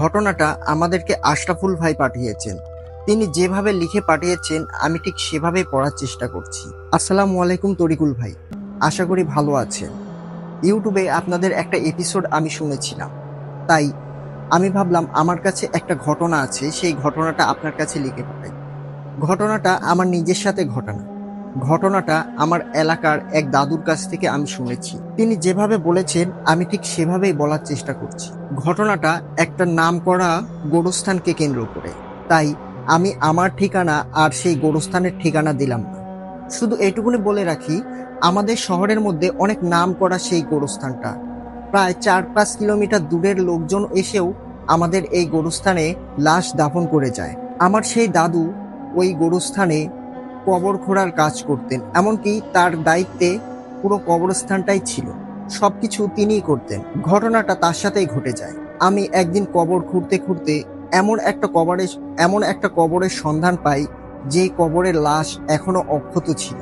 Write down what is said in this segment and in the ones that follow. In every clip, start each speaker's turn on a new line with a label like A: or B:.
A: ঘটনাটা আমাদেরকে আশরাফুল ভাই পাঠিয়েছেন। তিনি যেভাবে লিখে পাঠিয়েছেন, আমি ঠিক সেভাবেই পড়ার চেষ্টা করছি। আসসালামু আলাইকুম, তরিকুল ভাই। আশা করি ভালো আছেন। ইউটিউবে আপনাদের একটা এপিসোড আমি শুনেছিলাম। তাই আমি ভাবলাম, আমার কাছে একটা ঘটনা আছে, সেই ঘটনাটা আপনার কাছে লিখে পাঠাই। ঘটনাটা আমার নিজের সাথে ঘটনা ঘটনাটা আমার এলাকার এক দাদুর কাছ থেকে আমি শুনেছি। তিনি যেভাবে বলেছেন, আমি ঠিক সেভাবেই বলার চেষ্টা করছি। ঘটনাটা একটা নাম করা গোরস্থানকে কেন্দ্র করে। তাই আমি আমার ঠিকানা আর সেই গোরস্থানের ঠিকানা দিলাম না। শুধু এটুকুনি বলে রাখি, আমাদের শহরের মধ্যে অনেক নাম করা সেই গোরস্থানটা। প্রায় চার পাঁচ কিলোমিটার দূরের লোকজন এসেও আমাদের এই গোরস্থানে লাশ দাফন করে যায়। আমার সেই দাদু ওই গোরস্থানে কবর খোঁড়ার কাজ করতেন, এমনকি তার দায়িত্বে পুরো কবরস্থানটাই ছিল। সবকিছু তিনিই করতেন। ঘটনাটা তার সাথেই ঘটে যায়। আমি একদিন কবর খুঁড়তে খুঁড়তে এমন একটা কবরের এমন একটা কবরের সন্ধান পাই যে কবরের লাশ এখনও অক্ষত ছিল।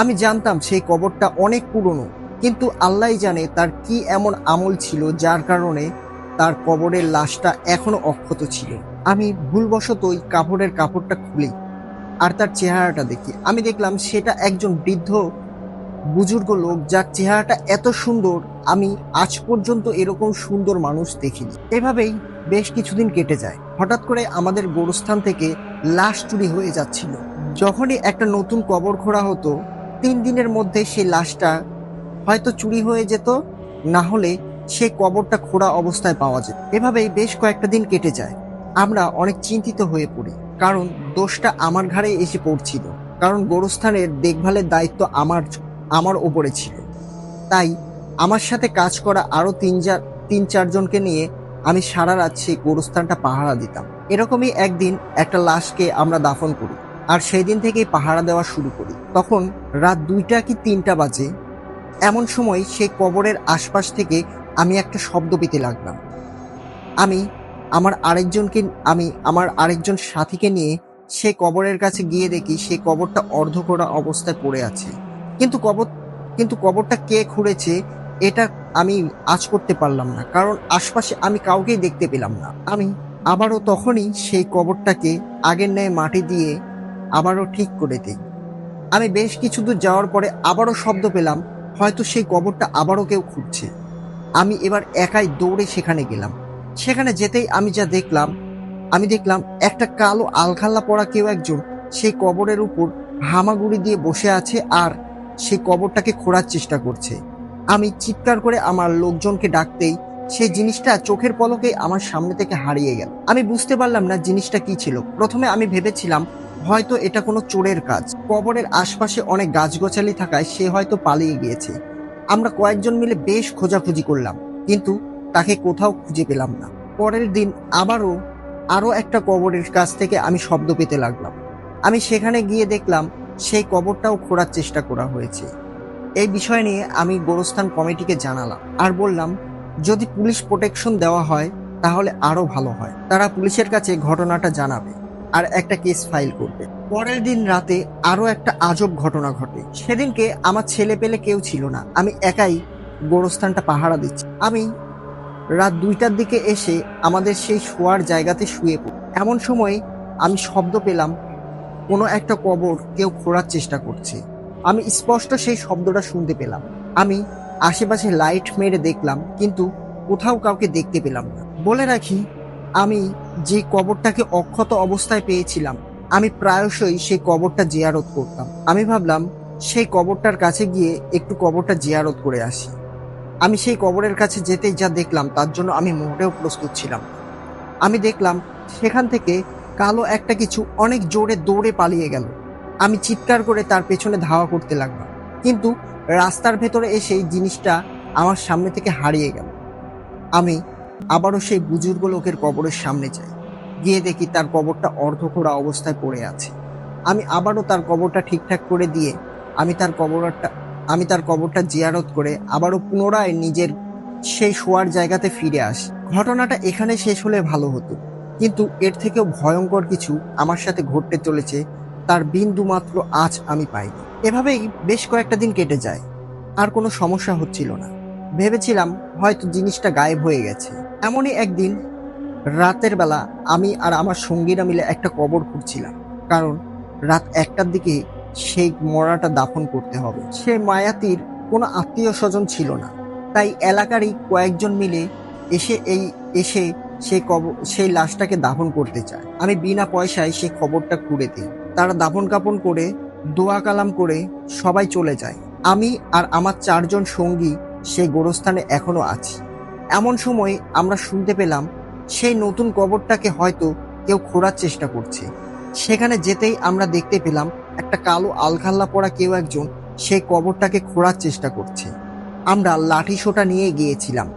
A: আমি জানতাম সেই কবরটা অনেক পুরনো, কিন্তু আল্লাহ জানে তার কি এমন আমল ছিল, যার কারণে তার কবরের লাশটা এখনও অক্ষত ছিল। আমি ভুলবশতই কাপড়ের কাপড়টা খুলি। আর তার চেহারাটা দেখি। আমি দেখলাম সেটা একজন বৃদ্ধ বুজুর্গ লোক, যার চেহারাটা এত সুন্দর, আমি আজ পর্যন্ত এরকম সুন্দর মানুষ দেখিনি। এভাবেই বেশ কিছুদিন কেটে যায়। হঠাৎ করে আমাদের গোরস্থান থেকে লাশ চুরি হয়ে যাচ্ছিল। যখনই একটা নতুন কবর খোঁড়া হতো, তিন দিনের মধ্যে সেই লাশটা হয়তো চুরি হয়ে যেত, না হলে সেই কবরটা খোঁড়া অবস্থায় পাওয়া যেত। এভাবেই বেশ কয়েকটা দিন কেটে যায়। আমরা অনেক চিন্তিত হয়ে পড়ি। কারণ দোষটা আমার ঘাড়ে এসে পড়ছিল। কারণ গোরস্থানের দেখভালের দায়িত্ব আমার আমার ওপরে ছিল। তাই আমার সাথে কাজ করা আরও তিন চার, তিন চারজনকে নিয়ে আমি সারা রাত সেই গোরস্থানটা পাহারা দিতাম। এরকমই একদিন একটা লাশকে আমরা দাফন করি আর সেই দিন থেকেই পাহারা দেওয়া শুরু করি। তখন রাত দুইটা কি তিনটা বাজে, এমন সময় সেই কবরের আশপাশ থেকে আমি একটা শব্দ পেতে লাগলাম। আমি আমার আরেকজনকে, আমি আমার আরেকজন সাথীকে নিয়ে সে কবরের কাছে গিয়ে দেখি সে কবরটা অর্ধ করা অবস্থায় পড়ে আছে। কিন্তু কবর, কিন্তু কবরটা কে খুঁড়েছে, এটা আমি আজ করতে পারলাম না। কারণ আশপাশে আমি কাউকেই দেখতে পেলাম না। আমি আবারও তখনই সেই কবরটাকে আগের ন্যায় মাটি দিয়ে আবারও ঠিক করে দিই। আমি বেশ কিছু দূর যাওয়ার পরে আবারও শব্দ পেলাম, হয়তো সেই কবরটা আবারও কেউ খুঁজছে আমি এবার একাই দৌড়ে সেখানে গেলাম। সেখানে যেতেই আমি যা দেখলাম, আমি দেখলাম একটা কালো আলখাল্লা পরা কেউ একজন সেই কবরের উপর হামাগুড়ি দিয়ে বসে আছে আর সেই কবরটাকে খোঁড়ার চেষ্টা করছে। আমি চিৎকার করে আমার লোকজনকে ডাকতেই সেই জিনিসটা চোখের পলকে আমার সামনে থেকে হারিয়ে গেল। আমি বুঝতে পারলাম না জিনিসটা কি ছিল। প্রথমে আমি ভেবেছিলাম, হয়তো এটা কোনো চোরের কাজ। কবরের আশপাশে অনেক গাছগোছালি থাকায় সে হয়তো পালিয়ে গিয়েছে। আমরা কয়েকজন মিলে বেশ খোঁজাখুঁজি করলাম। কিন্তু তাকে কোথাও খুঁজে পেলাম না। পরের দিন আবারও আরও একটা কবরের কাছ থেকে আমি শব্দ পেতে লাগলাম। আমি সেখানে গিয়ে দেখলাম সেই কবরটাও খোঁড়ার চেষ্টা করা হয়েছে। এই বিষয় নিয়ে আমি গোরস্থান কমিটিকে জানালাম আর বললাম, যদি পুলিশ প্রোটেকশন দেওয়া হয়, তাহলে আরও ভালো হয়। তারা পুলিশের কাছে ঘটনাটা জানাবে আর একটা কেস ফাইল করবে। পরের দিন রাতে আরও একটা আজব ঘটনা ঘটে। সেদিনকে আমার ছেলে পেলে কেউ ছিল না। আমি একাই গোরস্থানটা পাহারা দিচ্ছি। আমি রাত দুইটার দিকে এসে আমাদের সেই শোয়ার জায়গাতে শুয়ে পড়ি। এমন সময় আমি শব্দ পেলাম, কোনো একটা কবর কেউ খোঁড়ার চেষ্টা করছে। আমি স্পষ্ট সেই শব্দটা শুনতে পেলাম। আমি আশেপাশে লাইট মেরে দেখলাম, কিন্তু কোথাও কাউকে দেখতে পেলাম না। বলে রাখি, আমি যে কবরটাকে অক্ষত অবস্থায় পেয়েছিলাম, আমি প্রায়শই সেই কবরটা জিয়ারত করতাম। আমি ভাবলাম, সেই কবরটার কাছে গিয়ে একটু কবরটা জিয়ারত করে আসি। আমি সেই কবরের কাছে যেতেই যা দেখলাম, তার জন্য আমি মোটেও প্রস্তুত ছিলাম আমি দেখলাম, সেখান থেকে কালো একটা কিছু অনেক জোরে দৌড়ে পালিয়ে গেল। আমি চিৎকার করে তার পেছনে ধাওয়া করতে লাগলাম। কিন্তু রাস্তার ভেতরে এসেই জিনিসটা আমার সামনে থেকে হারিয়ে গেল। আমি আবারও সেই বুজুর্গ লোকের কবরের সামনে যাই। গিয়ে দেখি তার কবরটা অর্ধখোড়া অবস্থায় পড়ে আছে। আমি আবারও তার কবরটা ঠিকঠাক করে দিয়ে, আমি তার কবরটা আমি তার কবরটা জিয়ারত করে আবারও পুনরায় নিজের সেই শোয়ার জায়গাতে ফিরে আসি। ঘটনাটা এখানে শেষ হলে ভালো হতো। কিন্তু এর থেকেও ভয়ঙ্কর কিছু আমার সাথে ঘটতে চলেছে, তার বিন্দু মাত্র আজ আমি পাইনি। এভাবেই বেশ কয়েকটা দিন কেটে যায়, আর কোনো সমস্যা হচ্ছিল না। ভেবেছিলাম হয়তো জিনিসটা গায়েব হয়ে গেছে। এমনই একদিন রাতের বেলা আমি আর আমার সঙ্গীরা মিলে একটা কবর খুঁড়ছিলাম, কারণ রাত একটার দিকে সেই মরাটা দাফন করতে হবে। সে মায়াতির কোনো আত্মীয় স্বজন ছিল না। তাই এলাকারই কয়েকজন মিলে এসে এই, এসে সেই কবর সেই লাশটাকে দাফন করতে চায়। আমি বিনা পয়সায় সেই খবরটা খুঁড়ে দিই। তারা দাফন কাপন করে, দোয়া কালাম করে সবাই চলে যায়। আমি আর আমার চারজন সঙ্গী সেই গোরস্থানে এখনও আছি। এমন সময় আমরা শুনতে পেলাম, সেই নতুন কবরটাকে হয়তো কেউ খোঁড়ার চেষ্টা করছে। সেখানে যেতেই আমরা দেখতে পেলাম একটা কালো আলখাল্লা পরা কেউ একজন সেই কবরটাকে খোঁড়ার চেষ্টা করছে। আমরা লাঠি সোটা নিয়ে গিয়েছিলাম।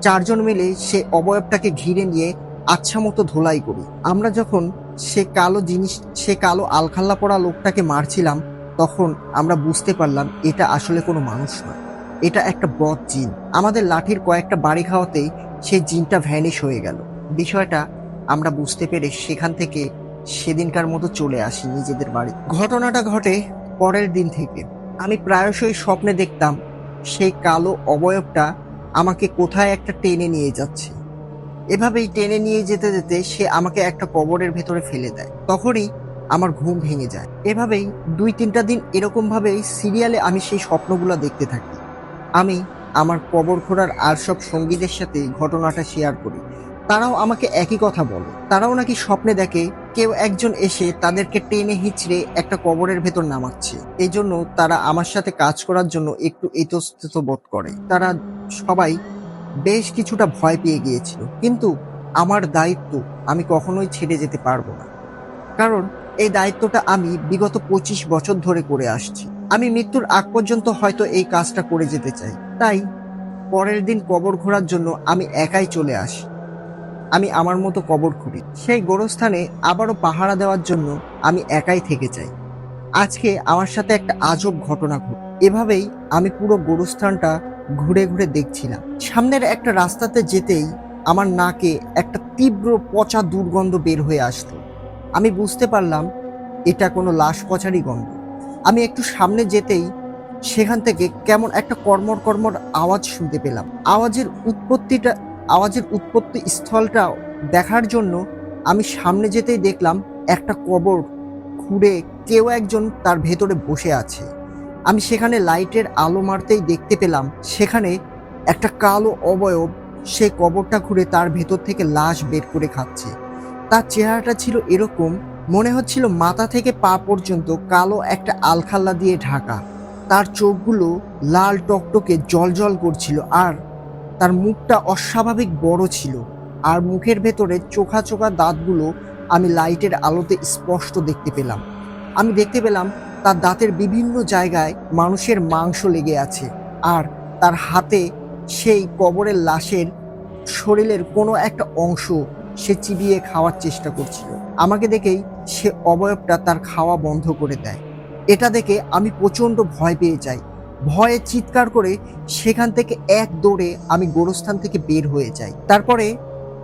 A: চারজন মিলে সে অবয়বটাকে ঘিরে নিয়ে আচ্ছা মতো ধোলাই করি। আমরা যখন সে কালো জিনিস, সে কালো আলখাল্লা পরা লোকটাকে মারছিলাম, তখন আমরা বুঝতে পারলাম এটা আসলে কোনো মানুষ নয়। এটা একটা বদ জিন। আমাদের লাঠির কয়েকটা বাড়ি খাওয়াতেই সেই জিনটা ভ্যানিশ হয়ে গেল। বিষয়টা আমরা বুঝতে পেরে সেখান থেকে সেদিনকার মতো চলে আসি নিজেদের বাড়ি। ঘটনাটা ঘটে পরের দিন থেকে। আমি প্রায়শই স্বপ্নে দেখতাম সেই কালো অবয়বটা আমাকে কোথায় একটা টেনে নিয়ে যাচ্ছে। এভাবেই টেনে নিয়ে যেতে যেতে সে আমাকে একটা কবরের ভেতরে ফেলে দেয়। তখনই আমার ঘুম ভেঙে যায়। এভাবেই দুই তিনটা দিন এরকম ভাবেই সিরিয়ালে আমি সেই স্বপ্নগুলো দেখতে থাকি। আমি আমার কবর খোঁড়ার আর সব সঙ্গীদের সাথে ঘটনাটা শেয়ার করি। তারাও আমাকে একই কথা বলে। তারাও নাকি স্বপ্নে দেখে কেউ একজন এসে তাদেরকে টেনে হিচড়ে একটা কবরের ভেতর নামাচ্ছে। এই জন্য তারা আমার সাথে কাজ করার জন্য একটু ইতস্তত বোধ করে। তারা সবাই বেশ কিছুটা ভয় পেয়ে গিয়েছিল। কিন্তু আমার দায়িত্ব আমি কখনোই ছেড়ে যেতে পারব না। কারণ এই দায়িত্বটা আমি বিগত পঁচিশ বছর ধরে করে আসছি। আমি মৃত্যুর আগ পর্যন্ত হয়তো এই কাজটা করে যেতে চাই। তাই পরের দিন কবর ঘোরার জন্য আমি একাই চলে আসি। আমি আমার মতো কবর খুঁড়ি সেই গোরস্থানে আবারও পাহারা দেওয়ার জন্য আমি একাই থেকে যাই। আজকে আমার সাথে একটা আজব ঘটনা ঘট এভাবেই আমি পুরো গোরস্থানটা ঘুরে ঘুরে দেখছিলাম। সামনের একটা রাস্তাতে যেতেই আমার নাকে একটা তীব্র পচা দুর্গন্ধ বের হয়ে আসতো আমি বুঝতে পারলাম এটা কোনো লাশ পচারই গন্ধ। আমি একটু সামনে যেতেই সেখান থেকে কেমন একটা কর্মর কর্মর আওয়াজ শুনতে পেলাম। আওয়াজের উৎপত্তিটা আওয়াজের উৎপত্তি স্থলটা দেখার জন্য আমি সামনে যেতেই দেখলাম একটা কবর খুঁড়ে কেউ একজন তার ভেতরে বসে আছে। আমি সেখানে লাইটের আলো মারতেই দেখতে পেলাম, সেখানে একটা কালো অবয়ব সে কবরটা খুঁড়ে তার ভেতর থেকে লাশ বের করে খাচ্ছে। তার চেহারাটা ছিল এরকম, মনে হচ্ছিল মাথা থেকে পা পর্যন্ত কালো একটা আলখাল্লা দিয়ে ঢাকা। তার চোখগুলো লাল টকটকে জল করছিল আর তার মুখটা অস্বাভাবিক বড় ছিল আর মুখের ভেতরে চোখা চোখা দাঁতগুলো আমি লাইটের আলোতে স্পষ্ট দেখতে পেলাম। আমি দেখতে পেলাম তার দাঁতের বিভিন্ন জায়গায় মানুষের মাংস লেগে আছে আর তার হাতে সেই কবরের লাশের শরীরের কোনো একটা অংশ সে চিবিয়ে খাওয়ার চেষ্টা করছিল। আমাকে দেখেই সে অবয়বটা তার খাওয়া বন্ধ করে দেয়। এটা দেখে আমি প্রচণ্ড ভয় পেয়ে যাই। ভয়ে চিৎকার করে সেখান থেকে এক দৌড়ে আমি গোরস্থান থেকে বের হয়ে যাই। তারপরে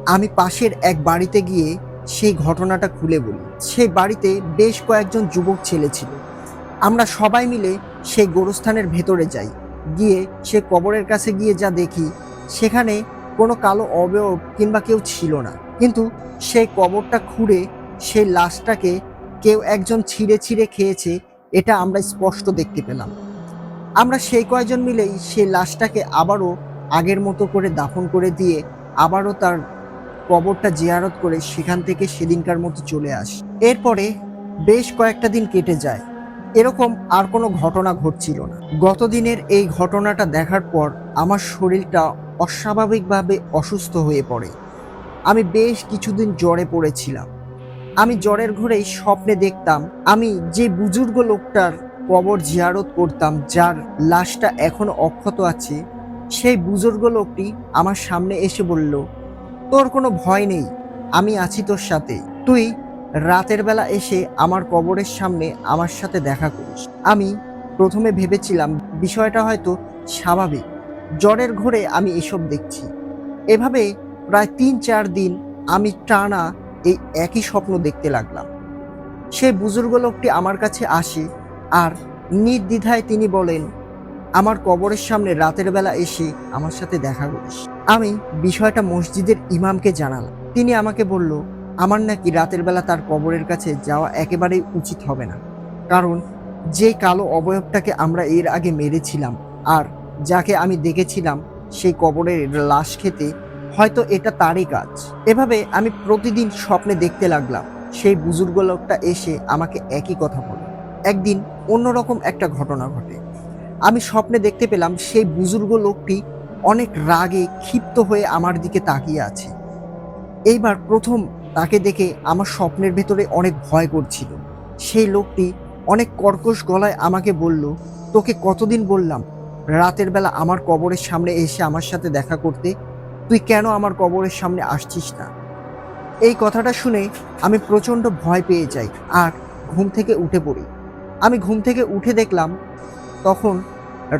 A: আমি পাশের এক বাড়িতে গিয়ে সেই ঘটনাটা খুলে বলি। সেই বাড়িতে বেশ কয়েকজন যুবক ছেলে ছিল। আমরা সবাই মিলে সেই গোরস্থানের ভেতরে যাই। গিয়ে সে কবরের কাছে গিয়ে যা দেখি, সেখানে কোনো কালো অবয়ব কিংবা কেউ ছিল না। কিন্তু সেই কবরটা খুঁড়ে সেই লাশটাকে কেউ একজন ছিঁড়ে ছিঁড়ে খেয়েছে, এটা আমরা স্পষ্ট দেখতে পেলাম। আমরা সেই কয়জন মিলেই সেই লাশটাকে আবারও আগের মতো করে দাফন করে দিয়ে আবারও তার কবরটা জিয়ারত করে সেখান থেকে সেদিনকার মতো চলে আসি। এরপরে বেশ কয়েকটা দিন কেটে যায়। এরকম আর কোনো ঘটনা ঘটছিল না। গত দিনের এই ঘটনাটা দেখার পর আমার শরীরটা অস্বাভাবিকভাবে অসুস্থ হয়ে পড়ে। আমি বেশ কিছুদিন জ্বরে পড়েছিলাম। আমি জ্বরের ঘরেই স্বপ্নে দেখতাম আমি যে বুজুর্গ লোকটার কবর জিয়ারত করতাম, যার লাশটা এখনও অক্ষত আছে। সেই বুজুর্গ লোকটি আমার সামনে এসে বলল, তোর কোনো ভয় নেই, আমি আছি তোর সাথে। তুই রাতের বেলা এসে আমার কবরের সামনে আমার সাথে দেখা করিস। আমি প্রথমে ভেবেছিলাম, বিষয়টা হয়তো স্বাভাবিক। জ্বরের ঘরে আমি এসব দেখছি। এভাবে প্রায় তিন চার দিন আমি টানা এই একই স্বপ্ন দেখতে লাগলাম। সেই বুজুর্গ লোকটি আমার কাছে আসে আর নির্দ্বিধায় তিনি বলেন, আমার কবরের সামনে রাতের বেলা এসে আমার সাথে দেখা করিস। আমি বিষয়টা মসজিদের ইমামকে জানালাম। তিনি আমাকে বলল, আমার নাকি রাতের বেলা তার কবরের কাছে যাওয়া একেবারেই উচিত হবে না। কারণ যে কালো অবয়বটাকে আমরা এর আগে মেরেছিলাম আর যাকে আমি দেখেছিলাম, সেই কবরের লাশ খেতে হয়তো এটা তারই কাজ। এভাবে আমি প্রতিদিন স্বপ্নে দেখতে লাগলাম। সেই বুজুর্গ লোকটা এসে আমাকে একই কথা বলে একদিন অন্যরকম একটা ঘটনা ঘটে। আমি স্বপ্নে দেখতে পেলাম সেই বুজুর্গ লোকটি অনেক রাগে ক্ষিপ্ত হয়ে আমার দিকে তাকিয়ে আছে। এইবার প্রথম তাকে দেখে আমার স্বপ্নের ভেতরে অনেক ভয় করছিল। সেই লোকটি অনেক কর্কশ গলায় আমাকে বলল, তোকে কতদিন বললাম? রাতের বেলা আমার কবরের সামনে এসে আমার সাথে দেখা করতে। তুই কেন আমার কবরের সামনে আসছিস না? এই কথাটা শুনে আমি প্রচণ্ড ভয় পেয়ে যাই আর ঘুম থেকে উঠে পড়ি। আমি ঘুম থেকে উঠে দেখলাম তখন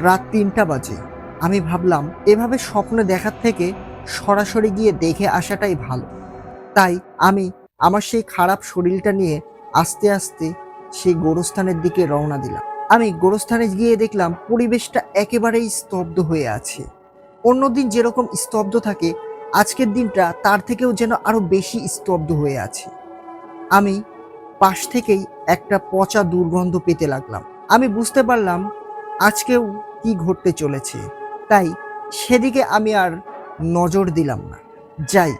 A: রাত তিনটা বাজে। আমি ভাবলাম, এভাবে স্বপ্ন দেখার থেকে সরাসরি গিয়ে দেখে আসাটাই ভালো। তাই আমি আমার সেই খারাপ শরীরটা নিয়ে আস্তে আস্তে সেই গোরস্থানের দিকে রওনা দিলাম। আমি গোরস্থানে গিয়ে দেখলাম পরিবেশটা একেবারেই স্তব্ধ হয়ে আছে। অন্যদিন যেরকম স্তব্ধ থাকে, আজকের দিনটা তার থেকেও যেন আরও বেশি স্তব্ধ হয়ে আছে। আমি পাশ থেকেই একটা পচা দুর্গন্ধ পেতে লাগলাম। আমি বুঝতে পারলাম আজকেও কি ঘটতে চলেছে। তাই সেদিকে আমি আর নজর দিলাম না। যাই,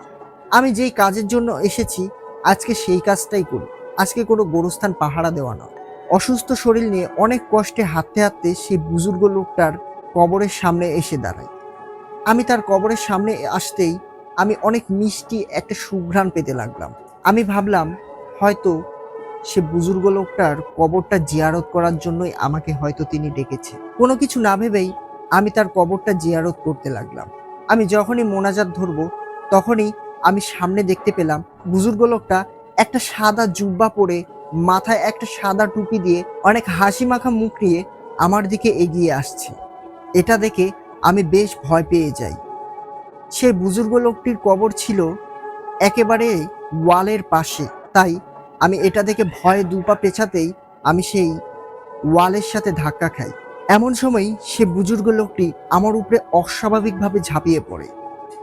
A: আমি যেই কাজের জন্য এসেছি, আজকে সেই কাজটাই করি। আজকে কোনো গোরস্থান পাহারা দেওয়া নয়। অসুস্থ শরীর নিয়ে অনেক কষ্টে হাঁটতে হাঁটতে সেই বুজুর্গ লোকটার কবরের সামনে এসে দাঁড়াই। আমি তার কবরের সামনে আসতেই আমি অনেক মিষ্টি একটা সুঘ্রাণ পেতে লাগলাম। আমি ভাবলাম, হয়তো সে বুজুর্গ লোকটার কবরটা জিয়ারত করার জন্যই আমাকে হয়তো তিনি ডেকেছে। কোনো কিছু না ভেবেই আমি তার কবরটা জিয়ারত করতে লাগলাম। আমি যখনই মোনাজাত ধরবো, তখনই আমি সামনে দেখতে পেলাম বুজুর্গ লোকটা একটা সাদা জুব্বা পরে মাথায় একটা সাদা টুপি দিয়ে অনেক হাসি মাখা মুখ নিয়ে আমার দিকে এগিয়ে আসছে। এটা দেখে আমি বেশ ভয় পেয়ে যাই। সেই বুজুর্গ লোকটির কবর ছিল একেবারে ওয়ালের পাশে, তাই আমি এটা দেখে ভয়ে দুপা পেছাতেই আমি সেই ওয়ালের সাথে ধাক্কা খাই। এমন সময় সে বুজুর্গ লোকটি আমার উপরে অস্বাভাবিকভাবে ঝাঁপিয়ে পড়ে।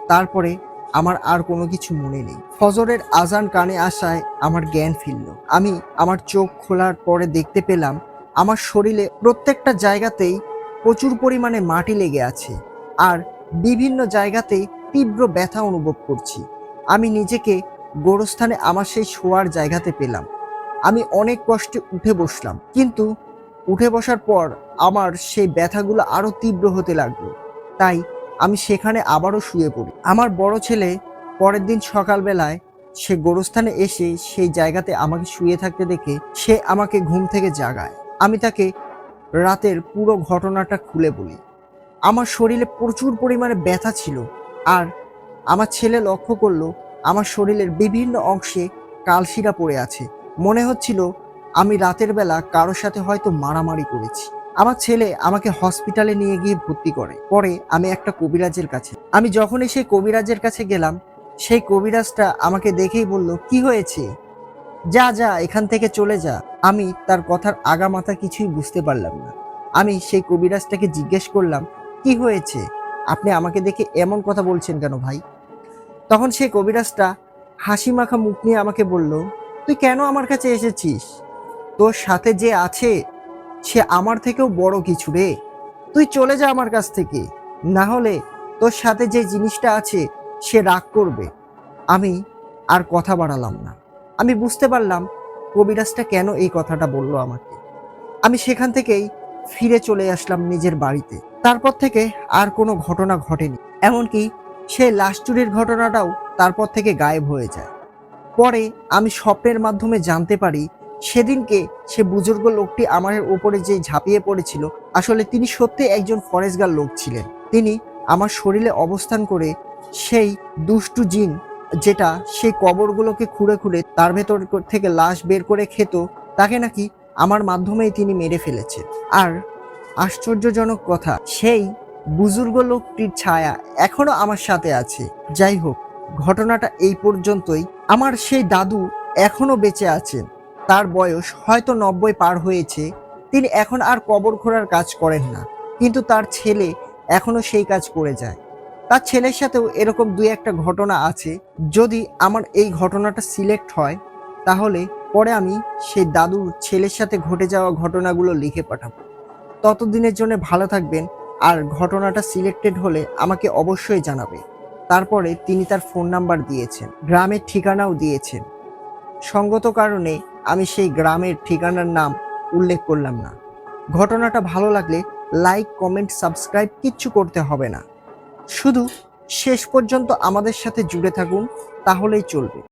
A: তারপরে আমার আর কোনো কিছু মনে নেই। ফজরের আজান কানে আসায় আমার জ্ঞান ফিরল। আমি আমার চোখ খোলার পরে দেখতে পেলাম, আমার শরীরে প্রত্যেকটা জায়গাতেই প্রচুর পরিমাণে মাটি লেগে আছে আর বিভিন্ন জায়গাতেই তীব্র ব্যথা অনুভব করছি। আমি নিজেকে গোরস্থানে আমার সেই শোয়ার জায়গাতে পেলাম। আমি অনেক কষ্টে উঠে বসলাম, কিন্তু উঠে বসার পর আমার সেই ব্যথাগুলো আরও তীব্র হতে লাগল। তাই আমি সেখানে আবারও শুয়ে পড়ি। আমার বড় ছেলে পরের দিন সকালবেলায় সে গোরস্থানে এসে সেই জায়গাতে আমাকে শুয়ে থাকতে দেখে সে আমাকে ঘুম থেকে জাগায়। আমি তাকে রাতের পুরো ঘটনাটা খুলে বলি। আমার শরীরে প্রচুর পরিমাণে ব্যথা ছিল আর আমার ছেলে লক্ষ্য করল আমার শরীরের বিভিন্ন অংশে কালশিরা পড়ে আছে। মনে হচ্ছিল আমি রাতের বেলা কারোর সাথে হয়তো মারামারি করেছি। আমার ছেলে আমাকে হসপিটালে নিয়ে গিয়ে ভর্তি করে। পরে আমি একটা কবিরাজের কাছে। আমি যখনই সেই কবিরাজের কাছে গেলাম, সেই কবিরাজটা আমাকে দেখেই বলল, কি হয়েছে? যা যা, এখান থেকে চলে যা। আমি তার কথার আগা মাথা কিছুই বুঝতে পারলাম না। আমি সেই কবিরাজটাকে জিজ্ঞেস করলাম, কি হয়েছে? আপনি আমাকে দেখে এমন কথা বলছেন কেন ভাই? তখন সেই কবিরাজটা হাসি মাখা মুখ নিয়ে আমাকে বলল, তুই কেন আমার কাছে এসেছিস? তোর সাথে যে আছে, সে আমার থেকেও বড় কিছু রে। তুই চলে যা আমার কাছ থেকে। না হলে তোর সাথে যে জিনিসটা আছে, সে রাগ করবে। আমি আর কথা বাড়ালাম না। আমি বুঝতে পারলাম কবিরাজটা কেন এই কথাটা বলল আমাকে। আমি সেখান থেকেই ফিরে চলে আসলাম নিজের বাড়িতে। তারপর থেকে আর কোনো ঘটনা ঘটেনি। এমনকি সে লাশ চুরির ঘটনাটাও তারপর থেকে গায়েব হয়ে যায়। পরে আমি স্বপ্নের মাধ্যমে জানতে পারি, সেদিনকে সে বুজুর্গ লোকটি আমার উপরে যে ঝাঁপিয়ে পড়েছিল, আসলে তিনি সত্যি একজন ফরেস্টগার লোক ছিলেন। তিনি আমার শরীরে অবস্থান করে সেই দুষ্টু জিন যেটা সেই কবরগুলোকে খুঁড়ে খুঁড়ে তার ভেতর থেকে লাশ বের করে খেত, তাকে নাকি আমার মাধ্যমেই তিনি মেরে ফেলেছে। আর আশ্চর্যজনক কথা, সেই বুজুর্গ লোকটির ছায়া এখনও আমার সাথে আছে। যাই হোক, ঘটনাটা এই পর্যন্তই। আমার সেই দাদু এখনও বেঁচে আছেন। তার বয়স হয়তো নব্বই পার হয়েছে। তিনি এখন আর কবর খোঁড়ার কাজ করেন না। কিন্তু তার ছেলে এখনও সেই কাজ করে যায়। তার ছেলের সাথেও এরকম দুই একটা ঘটনা আছে। যদি আমার এই ঘটনাটা সিলেক্ট হয়, তাহলে পরে আমি সেই দাদুর ছেলের সাথে ঘটে যাওয়া ঘটনাগুলো লিখে পাঠাবো। ততদিনের জন্য ভালো থাকবেন। আর ঘটনাটা সিলেক্টেড হলে আমাকে অবশ্যই জানাবে। তারপরে তিনি তার ফোন নাম্বার দিয়েছেন, গ্রামের ঠিকানাও দিয়েছেন। সঙ্গত কারণে আমি সেই গ্রামের ঠিকানার নাম উল্লেখ করলাম না। ঘটনাটা ভালো লাগলে লাইক, কমেন্ট, সাবস্ক্রাইব কিচ্ছু করতে হবে না। শুধু শেষ পর্যন্ত আমাদের সাথে জুড়ে থাকুন, তাহলেই চলবে।